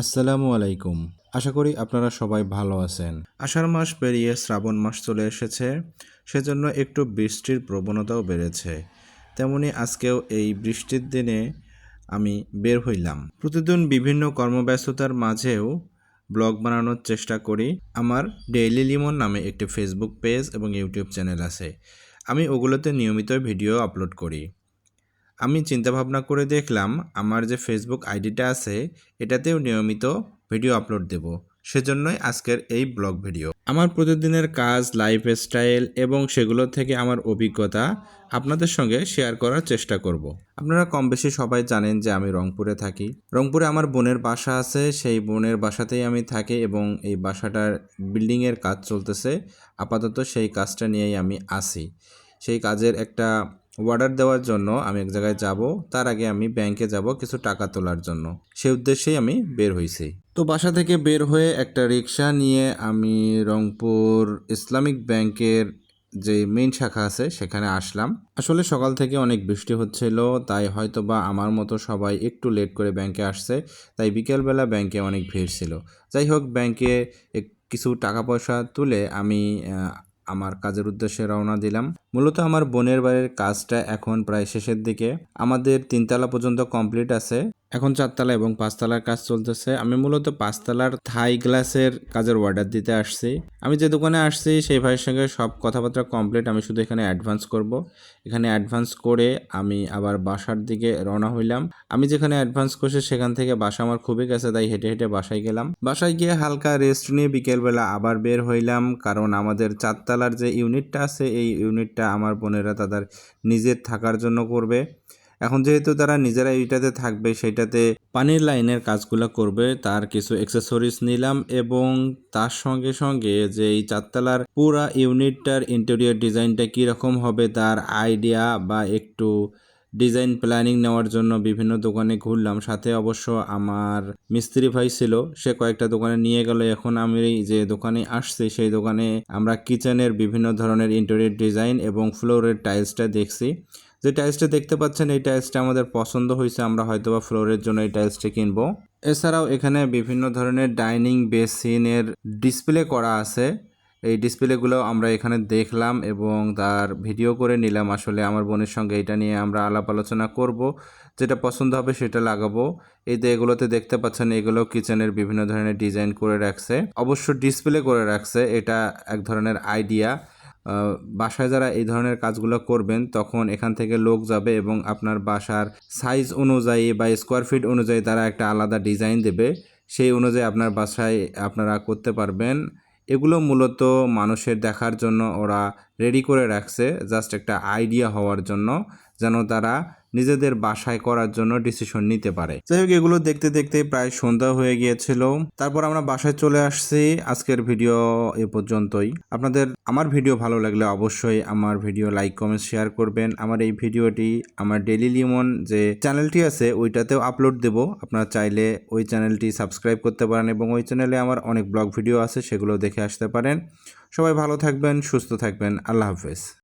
আসসালামু আলাইকুম। আশা করি আপনারা সবাই ভালো আছেন। আষাঢ় মাস পেরিয়ে শ্রাবণ মাস চলে এসেছে। সেজন্য একটু বৃষ্টির প্রবণতাও বেড়েছে। তেমনি আজকেও এই বৃষ্টির দিনে আমি বের হইলাম। প্রতিদিন বিভিন্ন কর্মব্যস্ততার মাঝেও ব্লগ বানানোর চেষ্টা করি। আমার ডেইলি লিমন নামে একটি ফেসবুক পেজ এবং ইউটিউব চ্যানেল আছে। আমি ওগুলোতে নিয়মিত ভিডিও আপলোড করি। আমি চিন্তাভাবনা করে দেখলাম আমার যে ফেসবুক আইডিটা আছে, এটাতেও নিয়মিত ভিডিও আপলোড দেব। সেজন্যই আজকের এই ব্লগ ভিডিও। আমার প্রতিদিনের কাজ লাইফস্টাইল এবং সেগুলো থেকে আমার অভিজ্ঞতা আপনাদের সঙ্গে শেয়ার করার চেষ্টা করব। আপনারা কম বেশি সবাই জানেন যে আমি রংপুরে থাকি। রংপুরে আমার বোনের বাসা আছে, সেই বোনের বাসাতেই আমি থাকি এবং এই বাসাটার বিল্ডিংয়ের কাজ চলতেছে। আপাতত সেই কাজটা নিয়েই আমি আসি সেই কাজের একটা অর্ডার দেওয়ার জন্য আমি এক জায়গায় যাব। তার আগে আমি ব্যাংকে যাব কিছু টাকা তোলার জন্য। সেই উদ্দেশ্যেই আমি বের হয়েছি তো বাসা থেকে বের হয়ে একটা রিক্সা নিয়ে আমি রংপুর ইসলামিক ব্যাংকের যে মেইন শাখা আছে, সেখানে আসলাম। আসলে সকাল থেকে অনেক বৃষ্টি হচ্ছিল, তাই হয়তো বা আমার মতো সবাই একটু লেট করে ব্যাংকে আসছে, তাই বিকেলবেলা ব্যাংকে অনেক ভিড় ছিল। যাই হোক, ব্যাংকে কিছু টাকা পয়সা তুলে আমি আমার কাজের উদ্দেশ্যে রওনা দিলাম। মূলত আমার বোনের বাড়ির কাজটা এখন প্রায় শেষের দিকে। আমাদের তিনতলা পর্যন্ত কমপ্লিট আছে। এখন চারতলা এবং পাঁচতলার কাজ চলতেছে। আমি মূলত পাঁচতলার থাই গ্লাসের কাজের অর্ডার দিতে আসছি। আমি যে দোকানে আসছি, সেই ভাইয়ের সঙ্গে সব কথাবার্তা কমপ্লিট আমি শুধু এখানে অ্যাডভান্স করব। এখানে অ্যাডভান্স করে আমি আবার বাসার দিকে রওনা হইলাম। আমি যেখানে অ্যাডভান্স করছি, সেখান থেকে বাসা আমার খুবই কাছে, তাই হেঁটে হেঁটে বাসায় গেলাম। বাসায় গিয়ে হালকা রেস্ট নিয়ে বিকেলবেলা আবার বের হইলাম, কারণ আমাদের চারতলার যে ইউনিটটা আছে, এই ইউনিটটা আমার বোনেরা তাদের নিজের থাকার জন্য করবে। এখন যেহেতু তারা নিজেরা এইটাতে থাকবে সেটাতে পানির লাইনের কাজগুলো করবে, তার কিছু অ্যাক্সেসরিজ নিলাম এবং তার সঙ্গে সঙ্গে যে এই চারতলার পুরা ইউনিটটার ইন্টেরিয়র ডিজাইনটা কীরকম হবে, তার আইডিয়া বা একটু ডিজাইন প্ল্যানিং নেওয়ার জন্য বিভিন্ন দোকানে ঘুরলাম। সাথে অবশ্য আমার মিস্ত্রি ভাই ছিল, সে কয়েকটা দোকানে নিয়ে গেল। এখন আমি যে দোকানে আসছি, সেই দোকানে আমরা কিচেনের বিভিন্ন ধরনের ইন্টেরিয়র ডিজাইন এবং ফ্লোরের টাইলসটা দেখছি। যে টাইলসটা দেখতে পাচ্ছেন, এই টাইলসটা আমাদের পছন্দ হয়েছে, আমরা হয়তোবা ফ্লোরের জন্য এই টাইলসটা কিনবো। এছাড়াও এখানে বিভিন্ন ধরনের ডাইনিং বেসিনের ডিসপ্লে করা আছে। এই ডিসপ্লেগুলো আমরা এখানে দেখলাম এবং তার ভিডিও করে নিলাম। আসলে আমার বোনের সঙ্গে এটা নিয়ে আমরা আলাপ আলোচনা করব, যেটা পছন্দ হবে সেটা লাগাবো। এই এগুলোতে দেখতে পাচ্ছেন, এগুলো কিচেনের বিভিন্ন ধরনের ডিজাইন করে রাখছে। অবশ্য ডিসপ্লে করে রাখছে, এটা এক ধরনের আইডিয়া বাসায় যারা এই ধরনের কাজগুলো করবেন, তখন এখান থেকে লোক যাবে এবং আপনার বাসার সাইজ অনুযায়ী বা স্কোয়ার ফিট অনুযায়ী তারা একটা আলাদা ডিজাইন দেবে। সেই অনুযায়ী আপনার বাসায় আপনারা করতে পারবেন। এগুলো মূলত মানুষের দেখার জন্য ওরা রেডি করে রাখছে জাস্ট একটা আইডিয়া হওয়ার জন্য, যেন তারা নিজেদের বাসায় করার জন্য ডিসিশন নিতে পারে। যাই হোক এগুলো দেখতে দেখতে প্রায় সন্ধ্যা হয়ে গিয়েছিল। তারপর আমরা বাসায় চলে আসছি। আজকের ভিডিও এ পর্যন্তই। আপনাদের, আমার ভিডিও ভালো লাগলে অবশ্যই আমার ভিডিও লাইক কমেন্ট শেয়ার করবেন। আমার এই ভিডিওটি আমার ডেলি লিমন যে চ্যানেলটি আছে, ওইটাতেও আপলোড দেব। আপনারা চাইলে ওই চ্যানেলটি সাবস্ক্রাইব করতে পারেন এবং ওই চ্যানেলে আমার অনেক ব্লগ ভিডিও আছে, সেগুলো দেখে আসতে পারেন। সবাই ভালো থাকবেন, সুস্থ থাকবেন। আল্লাহ হাফেজ।